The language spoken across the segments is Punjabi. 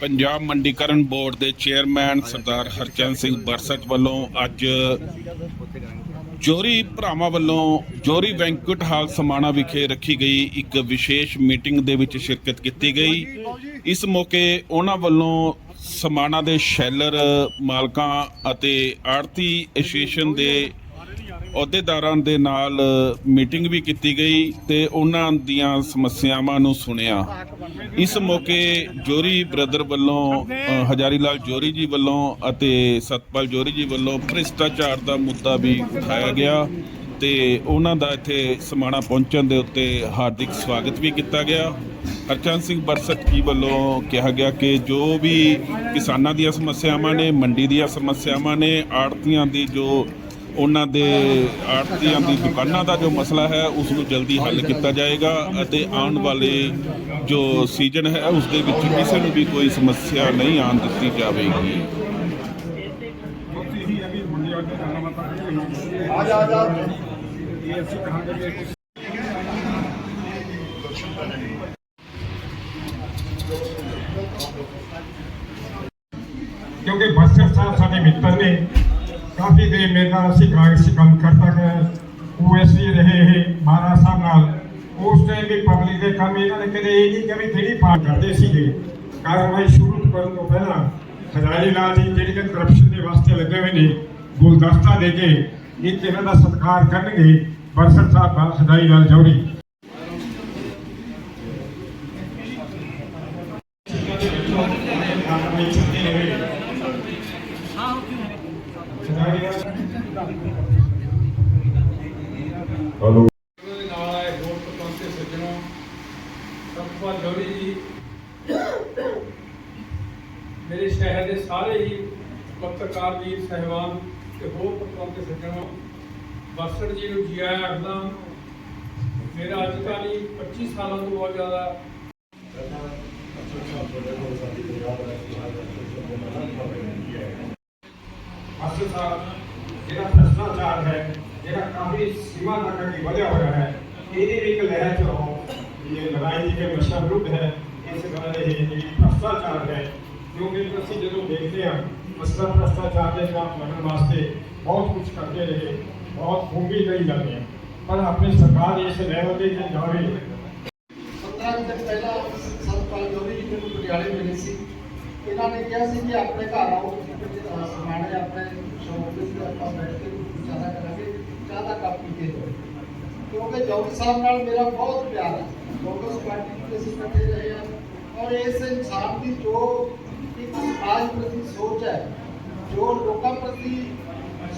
ਪੰਜਾਬ ਮੰਡੀਕਰਨ ਬੋਰਡ ਦੇ ਚੇਅਰਮੈਨ ਸਰਦਾਰ ਹਰਚੰਦ ਸਿੰਘ ਬਰਸਤ ਵੱਲੋਂ ਅੱਜ ਜੋਰੀ ਭਰਾਵਾਂ ਵੱਲੋਂ ਜੋਰੀ ਬੈਂਕੁਇਟ ਹਾਲ ਸਮਾਣਾ ਵਿਖੇ ਰੱਖੀ ਗਈ ਇੱਕ ਵਿਸ਼ੇਸ਼ ਮੀਟਿੰਗ ਦੇ ਵਿੱਚ ਸ਼ਿਰਕਤ ਕੀਤੀ ਗਈ। ਇਸ ਮੌਕੇ ਉਹਨਾਂ ਵੱਲੋਂ ਸਮਾਣਾ ਦੇ ਸ਼ੈਲਰ, ਮਾਲਕਾਂ ਅਤੇ ਆੜਤੀ ਐਸੋਸੀਏਸ਼ਨ ਦੇ ਅਹੁਦੇਦਾਰਾਂ ਦੇ ਨਾਲ ਮੀਟਿੰਗ ਵੀ ਕੀਤੀ ਗਈ ਤੇ ਉਹਨਾਂ ਦੀਆਂ ਸਮੱਸਿਆਵਾਂ ਨੂੰ ਸੁਣਿਆ। ਇਸ ਮੌਕੇ ਜੋਰੀ ਬ੍ਰਦਰ ਵੱਲੋਂ ਹਜ਼ਾਰੀ ਲਾਲ ਜੋਰੀ ਜੀ ਵੱਲੋਂ ਅਤੇ ਸਤਪਾਲ ਜੋਰੀ ਜੀ ਵੱਲੋਂ ਭ੍ਰਿਸ਼ਟਾਚਾਰ ਦਾ ਮੁੱਦਾ ਵੀ ਉਠਾਇਆ ਗਿਆ ਤੇ ਉਹਨਾਂ ਦਾ ਇੱਥੇ ਸਮਾਣਾ ਪਹੁੰਚਣ ਦੇ ਉੱਤੇ ਹਾਰਦਿਕ ਸਵਾਗਤ ਵੀ ਕੀਤਾ ਗਿਆ। ਹਰਚੰਦ ਸਿੰਘ ਬਰਸਤ ਜੀ ਵੱਲੋਂ ਕਿਹਾ ਗਿਆ ਕਿ ਜੋ ਵੀ ਕਿਸਾਨਾਂ ਦੀਆਂ ਸਮੱਸਿਆਵਾਂ ਨੇ, ਮੰਡੀ ਦੀਆਂ ਸਮੱਸਿਆਵਾਂ ਨੇ, ਆੜਤੀਆਂ ਦੀ ਜੋ ਉਹਨਾਂ ਦੇ ਆੜਤੀਆਂ ਦੀ ਦੁਕਾਨਾਂ ਦਾ ਜੋ ਮਸਲਾ ਹੈ ਉਸ ਨੂੰ ਜਲਦੀ ਹੱਲ ਕੀਤਾ ਜਾਏਗਾ ਅਤੇ ਆਉਣ ਵਾਲੇ ਜੋ ਸੀਜ਼ਨ ਹੈ ਉਸ ਦੇ ਵਿੱਚ ਕਿਸੇ ਨੂੰ ਵੀ ਕੋਈ ਸਮੱਸਿਆ ਨਹੀਂ ਆਣ ਦਿੱਤੀ ਜਾਵੇਗੀ। ਕਾਫੀ ਦੇ ਮੇਰੇ ਨਾਲ ਅਸੀਂ ਕਾਂਗਰਸੀ ਕੰਮ ਕਰਦਾ ਹੈ ਓਐਸਸੀ ਰਹੇ ਇਹ ਮਹਾਰਾਜ ਸਾਹਿਬ ਨਾਲ। ਉਸ ਟਾਈਮ ਵੀ ਪਬਲਿਕ ਦੇ ਕੰਮ ਇਹਨਾਂ ਨੇ ਕਦੇ ਇਹ ਨਹੀਂ ਕਿ ਵੀ ਕਿਹੜੀ ਪਾਰ ਕਰਦੇ ਸੀਗੇ। ਕਾਰਵਾਈ ਸ਼ੁਰੂ ਕਰਨ ਤੋਂ ਪਹਿਲਾਂ ਹਜ਼ਾਰੀ ਲਾਲ ਜੀ ਜਿਹੜੀ ਕਿ ਕਰਪਸ਼ਨ ਦੇ ਵਾਸਤੇ ਲੱਗੇ ਹੋਏ ਨੇ, ਗੁਲਦਸਤਾ ਦੇ ਕੇ ਇਹ ਇਹਨਾਂ ਦਾ ਸਤਿਕਾਰ ਕਰਨਗੇ। ਬਰਸਰ ਸਾਹਿਬ ਹਜ਼ਾਰੀ ਲਾਲ ਜੌਹਰੀ ਹਲੋ ਦੇ ਨਾਲ ਆਏ ਹੋਰ ਪਤੰਗ ਤੇ ਸੱਜਣੋਂ ਸਤਪਾਲ ਜੋੜੀ ਜੀ ਮੇਰੇ ਸ਼ਹਿਰ ਦੇ ਸਾਰੇ ਹੀ ਪੱਤਰਕਾਰ ਵੀਰ ਸਹਿਬਾਨ ਤੇ ਹੋਰ ਪਤੰਗ ਤੇ ਸੱਜਣੋਂ, ਬਸੜ ਜੀ ਨੂੰ ਜੀ ਆਇਆਂ ਆਖਦਾ ਮੇਰਾ ਅੱਜ ਕੱਲ੍ਹ ਹੀ 25 ਸਾਲਾਂ ਤੋਂ ਬਹੁਤ ਜ਼ਿਆਦਾ ਮਾਸਟਰ ਸਾਹਿਬ ਜਿਹੜਾ ਭ੍ਰਸ਼ਟਾਚਾਰ ਹੈ, ਜਿਹੜਾ ਕਾਫੀ ਸੀਮਾ ਤੱਕ ਅੱਗੇ ਵਧਿਆ ਹੋਇਆ ਹੈ ਇਹਦੀ ਵੀ ਇੱਕ ਲਹਿਰ ਚਲਾਓ ਇਹ ਲੜਾਈ ਦੀ ਨਸ਼ਾ ਵਿਰੁੱਧ ਹੈ। ਇਸ ਗੱਲ ਇਹ ਜਿਹੜੀ ਭ੍ਰਸ਼ਟਾਚਾਰ ਹੈ ਕਿਉਂਕਿ ਅਸੀਂ ਜਦੋਂ ਦੇਖਦੇ ਹਾਂ ਮਸਲਾ ਭ੍ਰਸ਼ਟਾਚਾਰ ਦੇ ਖਿਲਾਫ ਲੜਨ ਵਾਸਤੇ ਬਹੁਤ ਕੁਝ ਕਰਦੇ ਰਹੇ ਬਹੁਤ ਖੂਬੀ ਲਈ ਜਾਂਦੇ ਹਾਂ ਪਰ ਆਪਣੀ ਸਰਕਾਰ ਇਸ ਲੈਵਲ ਤੇ ਜੇ ਜਾਵੇ 15 ਦਿਨ ਪਹਿਲਾਂ ਸਤਪਾਲ ਜੋਰੀ ਜੀ ਮੈਨੂੰ ਪਟਿਆਲੇ ਮਿਲੇ ਸੀ ਇਹਨਾਂ ਨੇ ਕਿਹਾ ਸੀ ਕਿ ਆਪਣੇ ਘਰ ਆਓ ਤੁਸੀਂ ਅਹ ਸਮਾਣੇ ਆਪਣੇ ਸ਼ੌਪ ਦੇ ਉੱਤੇ ਆਪਾਂ ਬੈਠ ਕੇ ਚਾਹ ਕਰਾਂਗੇ ਚਾਹ ਦਾ ਕੱਪ ਪੀ ਕੇ ਜਾਓ ਕਿਉਂਕਿ ਜੋਗੀ ਸਾਹਿਬ ਨਾਲ ਮੇਰਾ ਬਹੁਤ ਪਿਆਰ ਹੈ ਕਾਂਗਰਸ ਪਾਰਟੀ ਵਿੱਚ ਅਸੀਂ ਇਕੱਠੇ ਰਹੇ ਹਾਂ ਔਰ ਇਸ ਇਨਸਾਨ ਦੀ ਜੋ ਇੱਕ ਸਮਾਜ ਪ੍ਰਤੀ ਸੋਚ ਹੈ ਜੋ ਲੋਕਾਂ ਪ੍ਰਤੀ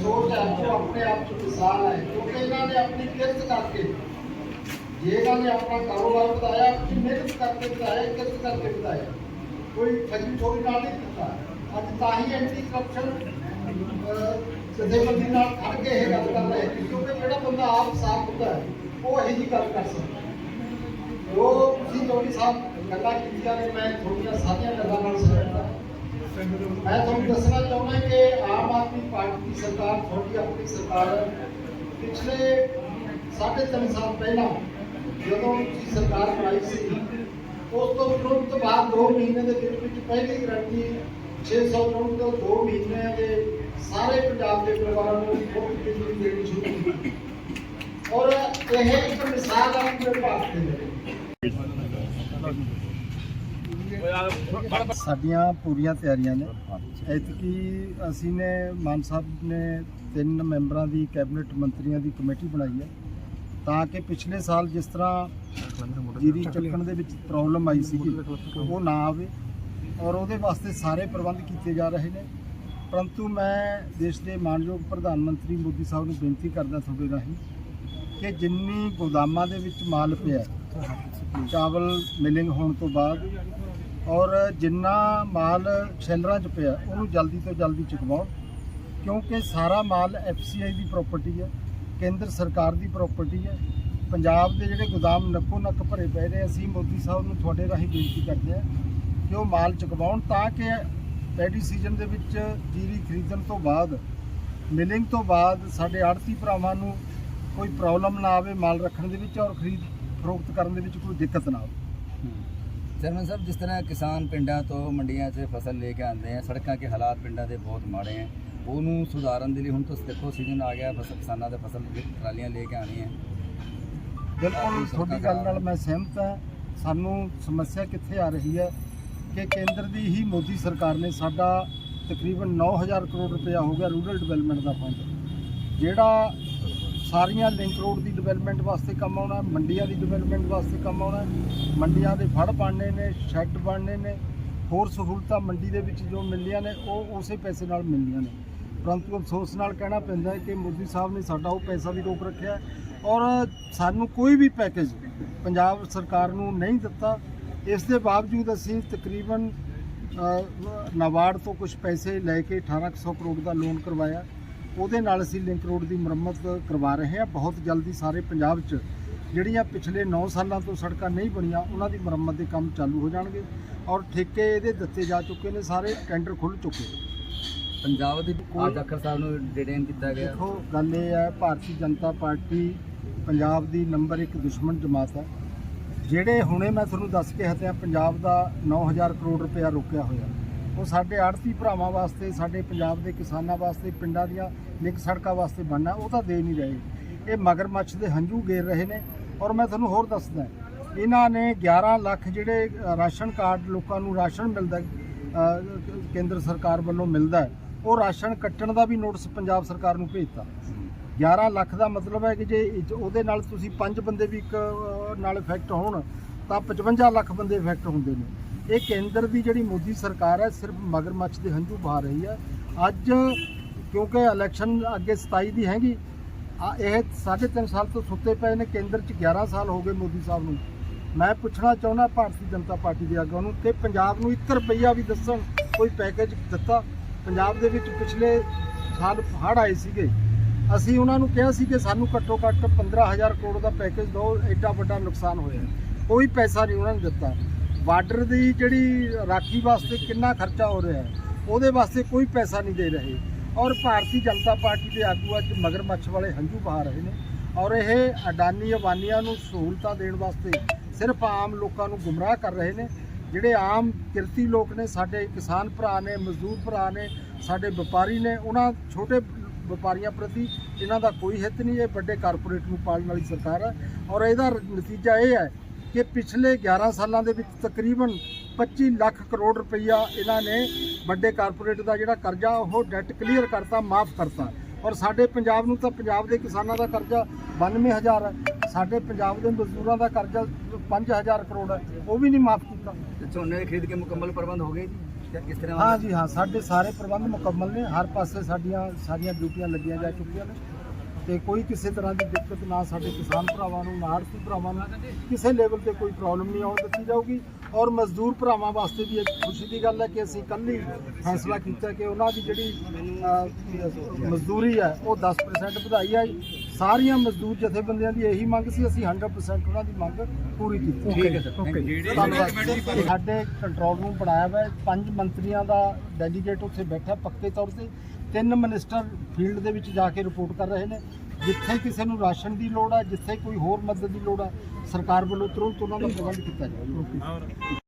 ਸੋਚ ਹੈ ਉਹ ਆਪਣੇ ਆਪ ਚ ਮਿਸਾਲ ਹੈ ਕਿਉਂਕਿ ਇਹਨਾਂ ਨੇ ਆਪਣੀ ਕਿਰਤ ਕਰਕੇ ਜੇ ਇਹਨਾਂ ਨੇ ਆਪਣਾ ਕਾਰੋਬਾਰ ਵਧਾਇਆ ਆਪਣੀ ਮਿਹਨਤ ਕਰਕੇ ਵਧਾਇਆ ਕਿਰਤ ਕਰਕੇ ਵਧਾਇਆ ਕੋਈ ਫਜੀ ਚੋਰੀ ਨਾਲ ਨਹੀਂ ਕੀਤਾ ਅੱਜ ਤਾਂ ਹੀ ਐਂਟੀ ਕਰਪਸ਼ਨ ਜਥੇਬੰਦੀ ਨਾਲ ਖੜ ਕੇ ਇਹ ਗੱਲ ਕਰ ਰਹੇ ਕਿਉਂਕਿ ਜਿਹੜਾ ਬੰਦਾ ਆਪ ਸਾਫ਼ ਹੁੰਦਾ ਹੈ ਉਹ ਇਹੀ ਜੀ ਗੱਲ ਕਰ ਸਕਦਾ ਹੈ। ਜੋ ਤੁਸੀਂ ਜੋਗੀ ਸਾਹਿਬ ਗੱਲਾਂ ਕੀਤੀਆਂ ਨੇ ਮੈਂ ਤੁਹਾਡੀਆਂ ਸਾਰੀਆਂ ਗੱਲਾਂ ਨਾਲ ਸਹਿਮਤ ਹਾਂ ਮੈਂ ਤੁਹਾਨੂੰ ਦੱਸਣਾ ਚਾਹੁੰਦਾ ਕਿ ਆਮ ਆਦਮੀ ਪਾਰਟੀ ਦੀ ਸਰਕਾਰ ਤੁਹਾਡੀ ਆਪਣੀ ਸਰਕਾਰ ਹੈ ਪਿਛਲੇ ਸਾਢੇ ਤਿੰਨ ਸਾਲ ਪਹਿਲਾਂ ਜਦੋਂ ਤੁਸੀਂ ਸਰਕਾਰ ਬਣਾਈ ਸੀ ਉਸ ਤੋਂ ਤੁਰੰਤ ਬਾਅਦ 2 ਮਹੀਨੇ ਦੇ ਵਿੱਚ ਵਿੱਚ ਪਹਿਲੀ ਗਰੰਟੀ 600 ਯੂਨਿਟ ਤੋਂ 2 ਮਹੀਨਿਆਂ ਦੇ ਸਾਰੇ ਪੰਜਾਬ ਦੇ ਪਰਿਵਾਰਾਂ ਨੂੰ ਮੁਫਤ ਬਿਜਲੀ ਦੇਣੀ ਸ਼ੁਰੂ ਕੀਤੀ ਔਰ ਇਹ ਇੱਕ ਮਿਸਾਲ ਹੈ ਆਪਣੇ ਭਾਰਤ ਦੇ ਲਈ ਸਾਡੀਆਂ ਪੂਰੀਆਂ ਤਿਆਰੀਆਂ ਨੇ। ਐਤਕੀ ਅਸੀਂ ਨੇ ਮਾਨ ਸਾਹਿਬ ਨੇ ਤਿੰਨ ਮੈਂਬਰਾਂ ਦੀ ਕੈਬਨਿਟ ਮੰਤਰੀਆਂ ਦੀ ਕਮੇਟੀ ਬਣਾਈ ਹੈ। ਤਾਂ ਕਿ ਪਿਛਲੇ ਸਾਲ ਜਿਸ ਤਰ੍ਹਾਂ ਜੀਰੀ ਚੱਕਣ ਦੇ ਵਿੱਚ ਪ੍ਰੋਬਲਮ ਆਈ ਸੀ ਉਹ ਨਾ ਆਵੇ ਔਰ ਉਹਦੇ ਵਾਸਤੇ ਸਾਰੇ ਪ੍ਰਬੰਧ ਕੀਤੇ ਜਾ ਰਹੇ ਨੇ। ਪਰੰਤੂ ਮੈਂ ਦੇਸ਼ ਦੇ ਮਾਨਯੋਗ ਪ੍ਰਧਾਨ ਮੰਤਰੀ ਮੋਦੀ ਸਾਹਿਬ ਨੂੰ ਬੇਨਤੀ ਕਰਦਾ ਤੁਹਾਡੇ ਰਾਹੀਂ ਕਿ ਜਿੰਨੀ ਗੋਦਾਮਾਂ ਦੇ ਵਿੱਚ ਮਾਲ ਪਿਆ, ਚਾਵਲ ਮਿਲਿੰਗ ਹੋਣ ਤੋਂ ਬਾਅਦ ਔਰ ਜਿੰਨਾ ਮਾਲ ਸ਼ੈਲਰਾਂ 'ਚ ਪਿਆ, ਉਹਨੂੰ ਜਲਦੀ ਤੋਂ ਜਲਦੀ ਚੁਕਵਾਉਣ ਕਿਉਂਕਿ ਸਾਰਾ ਮਾਲ ਐਫਸੀਆਈ ਦੀ ਪ੍ਰਾਪਰਟੀ ਹੈ, ਕੇਂਦਰ ਸਰਕਾਰ ਦੀ ਪ੍ਰਾਪਰਟੀ ਹੈ। ਪੰਜਾਬ ਦੇ ਜਿਹੜੇ ਗੋਦਾਮ ਨੱਕੋ ਨੱਕ ਭਰੇ ਪਏ ਨੇ, ਅਸੀਂ ਮੋਦੀ ਸਾਹਿਬ ਨੂੰ ਤੁਹਾਡੇ ਰਾਹੀਂ ਬੇਨਤੀ ਕਰਦੇ ਹਾਂ ਕਿ ਉਹ ਮਾਲ ਚੁਕਵਾਉਣ ਤਾਂ ਕਿ ਪੈਡੀ ਸੀਜ਼ਨ ਦੇ ਵਿੱਚ ਜੀਰੀ ਖਰੀਦਣ ਤੋਂ ਬਾਅਦ ਮਿਲਿੰਗ ਤੋਂ ਬਾਅਦ ਸਾਡੇ ਆੜਤੀ ਭਰਾਵਾਂ ਨੂੰ ਕੋਈ ਪ੍ਰੋਬਲਮ ਨਾ ਆਵੇ ਮਾਲ ਰੱਖਣ ਦੇ ਵਿੱਚ ਔਰ ਖਰੀਦ ਫਰੋਖਤ ਕਰਨ ਦੇ ਵਿੱਚ ਕੋਈ ਦਿੱਕਤ ਨਾ ਆਵੇ। ਚਰਮਨ ਸਾਹਿਬ ਜਿਸ ਤਰ੍ਹਾਂ ਕਿਸਾਨ ਪਿੰਡਾਂ ਤੋਂ ਮੰਡੀਆਂ 'ਚ ਫਸਲ ਲੈ ਕੇ ਆਉਂਦੇ ਆ ਸੜਕਾਂ ਕੇ ਹਾਲਾਤ ਪਿੰਡਾਂ ਦੇ ਬਹੁਤ ਮਾੜੇ ਆ। ਉਹਨੂੰ ਸੁਧਾਰਨ ਦੇ ਲਈ ਹੁਣ ਤੁਸੀਂ ਦੇਖੋ ਸੀਜ਼ਨ ਆ ਗਿਆ ਫਸਲ ਕਿਸਾਨਾਂ ਦੇ ਫਸਲ ਟਰਾਲੀਆਂ ਲੈ ਕੇ ਆਉਣੀਆਂ। ਬਿਲਕੁਲ ਤੁਹਾਡੀ ਗੱਲ ਨਾਲ ਮੈਂ ਸਹਿਮਤ ਹਾਂ। ਸਾਨੂੰ ਸਮੱਸਿਆ ਕਿੱਥੇ ਆ ਰਹੀ ਹੈ ਕਿ ਕੇਂਦਰ ਦੀ ਹੀ ਮੋਦੀ ਸਰਕਾਰ ਨੇ ਸਾਡਾ ਤਕਰੀਬਨ 9000 ਕਰੋੜ ਰੁਪਇਆ ਹੋ ਗਿਆ ਰੂਰਲ ਡਿਵੈਲਪਮੈਂਟ ਦਾ ਫੰਡ। ਜਿਹੜਾ ਸਾਰੀਆਂ ਲਿੰਕ ਰੋਡ ਦੀ ਡਿਵੈਲਪਮੈਂਟ ਵਾਸਤੇ ਕੰਮ ਆਉਣਾ, ਮੰਡੀਆਂ ਦੀ ਡਿਵੈਲਪਮੈਂਟ ਵਾਸਤੇ ਕੰਮ ਆਉਣਾ, ਮੰਡੀਆਂ ਦੇ ਫੜ ਬਣਨੇ ਨੇ ਸ਼ੈੱਡ ਬਣਨੇ ਨੇ, ਹੋਰ ਸਹੂਲਤਾਂ ਮੰਡੀ ਦੇ ਵਿੱਚ ਜੋ ਮਿਲਦੀਆਂ ਨੇ, ਉਹ ਉਸੇ ਪੈਸੇ ਨਾਲ ਮਿਲਦੀਆਂ ਨੇ। ਪਰੰਤੂ ਅਫਸੋਸ ਨਾਲ ਕਹਿਣਾ ਪੈਂਦਾ ਹੈ ਕਿ ਮੋਦੀ ਸਾਹਿਬ ਨੇ ਸਾਡਾ ਉਹ ਪੈਸਾ ਵੀ ਰੋਕ ਰੱਖਿਆ ਔਰ ਸਾਨੂੰ ਕੋਈ ਵੀ ਪੈਕੇਜ ਪੰਜਾਬ ਸਰਕਾਰ ਨੂੰ ਨਹੀਂ ਦਿੱਤਾ। ਇਸ ਦੇ ਬਾਵਜੂਦ ਅਸੀਂ ਤਕਰੀਬਨ ਨਾਬਾਰਡ ਤੋਂ ਕੁਝ ਪੈਸੇ ਲੈ ਕੇ 1800 ਕਰੋੜ ਦਾ ਲੋਨ ਕਰਵਾਇਆ। ਉਹਦੇ ਨਾਲ ਅਸੀਂ ਲਿੰਕ ਰੋਡ ਦੀ ਮੁਰੰਮਤ ਕਰਵਾ ਰਹੇ ਹਾਂ। ਬਹੁਤ ਜਲਦੀ ਸਾਰੇ ਪੰਜਾਬ 'ਚ ਜਿਹੜੀਆਂ ਪਿਛਲੇ 9 ਸਾਲਾਂ ਤੋਂ ਸੜਕਾਂ ਨਹੀਂ ਬਣੀਆਂ ਉਹਨਾਂ ਦੀ ਮੁਰੰਮਤ ਦੇ ਕੰਮ ਚਾਲੂ ਹੋ ਜਾਣਗੇ ਔਰ ਠੇਕੇ ਇਹਦੇ ਦਿੱਤੇ ਜਾ ਚੁੱਕੇ ਨੇ ਸਾਰੇ ਟੈਂਡਰ ਖੁੱਲ ਚੁੱਕੇ ਨੇ। ਪੰਜਾਬ ਦੇ ਅੱਜ ਅਖਰ ਸਾਹਿਬ ਨੂੰ ਡਿਟੇਨ ਕੀਤਾ ਗਿਆ। ਦੇਖੋ ਗੱਲ ਇਹ ਹੈ ਭਾਰਤੀ ਜਨਤਾ ਪਾਰਟੀ ਪੰਜਾਬ ਦੀ ਨੰਬਰ 1 ਦੁਸ਼ਮਣ ਜਮਾਤ ਹੈ। ਜਿਹੜੇ ਹੁਣੇ ਮੈਂ ਤੁਹਾਨੂੰ ਦੱਸ ਕੇ ਹਟਿਆ ਪੰਜਾਬ ਦਾ 9000 ਕਰੋੜ ਰੁਪਇਆ ਰੋਕਿਆ ਹੋਇਆ। ਉਹ ਸਾਡੇ ਆੜਤੀ ਭਰਾਵਾਂ ਵਾਸਤੇ ਸਾਡੇ ਪੰਜਾਬ ਦੇ ਕਿਸਾਨਾਂ ਵਾਸਤੇ ਪਿੰਡਾਂ ਦੀਆਂ ਲਿੰਕ ਸੜਕਾਂ ਵਾਸਤੇ ਬਣਨਾ, ਉਹ ਤਾਂ ਦੇ ਨਹੀਂ ਰਹੇ। ਇਹ ਮਗਰਮੱਛ ਦੇ ਹੰਝੂ ਗੇਰ ਰਹੇ ਨੇ। ਔਰ ਮੈਂ ਤੁਹਾਨੂੰ ਹੋਰ ਦੱਸਦਾ, ਇਹਨਾਂ ਨੇ 11 ਲੱਖ ਜਿਹੜੇ ਰਾਸ਼ਨ ਕਾਰਡ ਲੋਕਾਂ ਨੂੰ ਰਾਸ਼ਨ ਮਿਲਦਾ ਕੇਂਦਰ ਸਰਕਾਰ ਵੱਲੋਂ ਮਿਲਦਾ ਉਹ ਰਾਸ਼ਨ ਕੱਟਣ ਦਾ ਵੀ ਨੋਟਿਸ ਪੰਜਾਬ ਸਰਕਾਰ ਨੂੰ ਭੇਜਤਾ। 11 ਲੱਖ ਦਾ ਮਤਲਬ ਹੈ ਕਿ ਜੇ ਉਹਦੇ ਨਾਲ ਤੁਸੀਂ ਪੰਜ ਬੰਦੇ ਵੀ ਇੱਕ ਨਾਲ ਇਫੈਕਟ ਹੋਣ, ਤਾਂ 55 ਲੱਖ ਬੰਦੇ ਇਫੈਕਟ ਹੁੰਦੇ ਨੇ। ਇਹ ਕੇਂਦਰ ਦੀ ਜਿਹੜੀ ਮੋਦੀ ਸਰਕਾਰ ਹੈ, ਸਿਰਫ ਮਗਰਮੱਛ ਦੇ ਹੰਝੂ ਬਹਾ ਰਹੀ ਹੈ। ਅੱਜ ਕਿਉਂਕਿ ਇਲੈਕਸ਼ਨ ਅੱਗੇ 27 ਦੀ ਹੈਗੀ, ਆ ਇਹ ਸਾਢੇ ਤਿੰਨ ਸਾਲ ਤੋਂ ਸੁੱਤੇ ਪਏ ਨੇ, ਕੇਂਦਰ 'ਚ 11 ਸਾਲ ਹੋ ਗਏ ਮੋਦੀ ਸਾਹਿਬ ਨੂੰ। ਮੈਂ ਪੁੱਛਣਾ ਚਾਹੁੰਦਾ ਭਾਰਤੀ ਜਨਤਾ ਪਾਰਟੀ ਦੇ ਆਗੂਆਂ ਨੂੰ ਕਿ ਪੰਜਾਬ ਨੂੰ 1 ਰੁਪਈਆ ਵੀ ਦੱਸਣ ਕੋਈ ਪੈਕੇਜ ਦਿੱਤਾ? ਪੰਜਾਬ ਦੇ ਵਿੱਚ ਪਿਛਲੇ ਸਾਲ ਹੜ੍ਹ ਆਏ ਸੀਗੇ। ਅਸੀਂ ਉਹਨਾਂ ਨੂੰ ਕਿਹਾ ਸੀ ਕਿ ਸਾਨੂੰ ਘੱਟੋ ਘੱਟ 15000 ਕਰੋੜ ਦਾ ਪੈਕੇਜ ਦਿਓ ਐਡਾ ਵੱਡਾ ਨੁਕਸਾਨ ਹੋਇਆ। ਕੋਈ ਪੈਸਾ ਨਹੀਂ ਉਹਨਾਂ ਨੇ ਦਿੱਤਾ। ਬਾਰਡਰ ਦੀ ਜਿਹੜੀ ਰਾਖੀ ਵਾਸਤੇ ਕਿੰਨਾ ਖਰਚਾ ਹੋ ਰਿਹਾ ਉਹਦੇ ਵਾਸਤੇ ਕੋਈ ਪੈਸਾ ਨਹੀਂ ਦੇ ਰਹੇ। ਔਰ ਭਾਰਤੀ ਜਨਤਾ ਪਾਰਟੀ ਦੇ ਆਗੂ ਅੱਜ ਮਗਰਮੱਛ ਵਾਲੇ ਹੰਝੂ ਬਹਾ ਰਹੇ ਨੇ ਔਰ ਇਹ ਅਡਾਨੀ ਅਬਾਨੀਆਂ ਨੂੰ ਸਹੂਲਤਾਂ ਦੇਣ ਵਾਸਤੇ ਸਿਰਫ ਆਮ ਲੋਕਾਂ ਨੂੰ ਗੁੰਮਰਾਹ ਕਰ ਰਹੇ ਨੇ, ਜਿਹੜੇ ਆਮ ਕਿਰਤੀ ਲੋਕ ਨੇ, ਸਾਡੇ ਕਿਸਾਨ ਭਰਾ ਨੇ, ਮਜ਼ਦੂਰ ਭਰਾ ਨੇ, ਸਾਡੇ ਵਪਾਰੀ ਨੇ, ਉਹਨਾਂ ਛੋਟੇ ਵਪਾਰੀਆਂ ਪ੍ਰਤੀ ਇਹਨਾਂ ਦਾ ਕੋਈ ਹਿੱਤ ਨਹੀਂ, ਇਹ ਵੱਡੇ ਕਾਰਪੋਰੇਟ ਨੂੰ ਪਾਲਣ ਵਾਲੀ ਸਰਕਾਰ ਹੈ ਔਰ ਇਹਦਾ ਨਤੀਜਾ ਇਹ ਹੈ ਕਿ ਪਿਛਲੇ 11 ਸਾਲਾਂ ਦੇ ਵਿੱਚ ਤਕਰੀਬਨ 25 ਲੱਖ ਕਰੋੜ ਰੁਪਈਆ ਇਹਨਾਂ ਨੇ ਵੱਡੇ ਕਾਰਪੋਰੇਟ ਦਾ ਜਿਹੜਾ ਕਰਜ਼ਾ ਉਹ ਡੈਟ ਕਲੀਅਰ ਕਰਤਾ ਮਾਫ ਕਰਤਾ। ਔਰ ਸਾਡੇ ਪੰਜਾਬ ਨੂੰ ਤਾਂ ਪੰਜਾਬ ਦੇ ਕਿਸਾਨਾਂ ਦਾ ਕਰਜ਼ਾ 92000 ਹੈ। ਸਾਡੇ ਪੰਜਾਬ ਦੇ ਮਜ਼ਦੂਰਾਂ ਦਾ ਕਰਜ਼ਾ 5000 ਕਰੋੜ ਹੈ। ਉਹ ਵੀ ਨਹੀਂ ਮਾਫ ਕੀਤਾ। ਝੋਨੇ ਦੇ ਖਰੀਦ ਕੇ ਮੁਕੰਮਲ ਪ੍ਰਬੰਧ ਹੋ ਗਏ ਜੀ? ਜਾਂ ਕਿਸ ਤਰ੍ਹਾਂ? ਹਾਂ ਜੀ ਹਾਂ। ਸਾਡੇ ਸਾਰੇ ਪ੍ਰਬੰਧ ਮੁਕੰਮਲ ਨੇ। ਹਰ ਪਾਸੇ ਸਾਡੀਆਂ ਸਾਰੀਆਂ ਡਿਊਟੀਆਂ ਲੱਗੀਆਂ ਜਾ ਚੁੱਕੀਆਂ ਨੇ। ਤੇ ਕੋਈ ਕਿਸੇ ਤਰ੍ਹਾਂ ਦੀ ਦਿੱਕਤ ਨਾ ਸਾਡੇ ਕਿਸਾਨ ਭਰਾਵਾਂ ਨੂੰ ਨਾ ਆੜ੍ਹਤੀ ਭਰਾਵਾਂ ਨੂੰ ਕਿਸੇ ਲੈਵਲ ਤੇ ਕੋਈ ਪ੍ਰੋਬਲਮ ਨਹੀਂ ਆਉਣ ਦਿੱਤੀ ਜਾਊਗੀ। ਔਰ ਮਜ਼ਦੂਰ ਭਰਾਵਾਂ ਵਾਸਤੇ ਵੀ ਇੱਕ ਖੁਸ਼ੀ ਦੀ ਗੱਲ ਹੈ ਕਿ ਅਸੀਂ ਕੱਲ੍ਹ ਹੀ ਫੈਸਲਾ ਕੀਤਾ ਕਿ ਉਹਨਾਂ ਦੀ ਜਿਹੜੀ ਮਜ਼ਦੂਰੀ ਹੈ ਉਹ 10% ਵਧਾਈ ਹੈ ਸਾਰੀਆਂ ਮਜ਼ਦੂਰ ਜਥੇਬੰਦੀਆਂ ਦੀ ਇਹੀ ਮੰਗ ਸੀ ਅਸੀਂ 100% ਉਹਨਾਂ ਦੀ ਮੰਗ ਪੂਰੀ ਕੀਤੀ। ਠੀਕ ਹੈ ਸਰ ਧੰਨਵਾਦ। ਸਾਡੇ ਕੰਟਰੋਲ ਰੂਮ ਬਣਾਇਆ ਹੋਇਆ ਪੰਜ ਮੰਤਰੀਆਂ ਦਾ ਡੈਲੀਗੇਟ ਉੱਥੇ ਬੈਠਾ ਪੱਕੇ ਤੌਰ ਤੇ। ਤਿੰਨ ਮਿਨਿਸਟਰ ਫੀਲਡ ਦੇ ਵਿੱਚ ਜਾ ਕੇ ਰਿਪੋਰਟ ਕਰ ਰਹੇ ਨੇ, ਜਿੱਥੇ ਕਿਸੇ ਨੂੰ ਰਾਸ਼ਨ ਦੀ ਲੋੜ ਹੈ ਜਿੱਥੇ ਕੋਈ ਹੋਰ ਮਦਦ ਦੀ ਲੋੜ ਹੈ ਸਰਕਾਰ ਵੱਲੋਂ ਤੁਰੰਤ ਉਹਨਾਂ ਦਾ ਪ੍ਰਬੰਧ ਕੀਤਾ ਜਾਵੇ।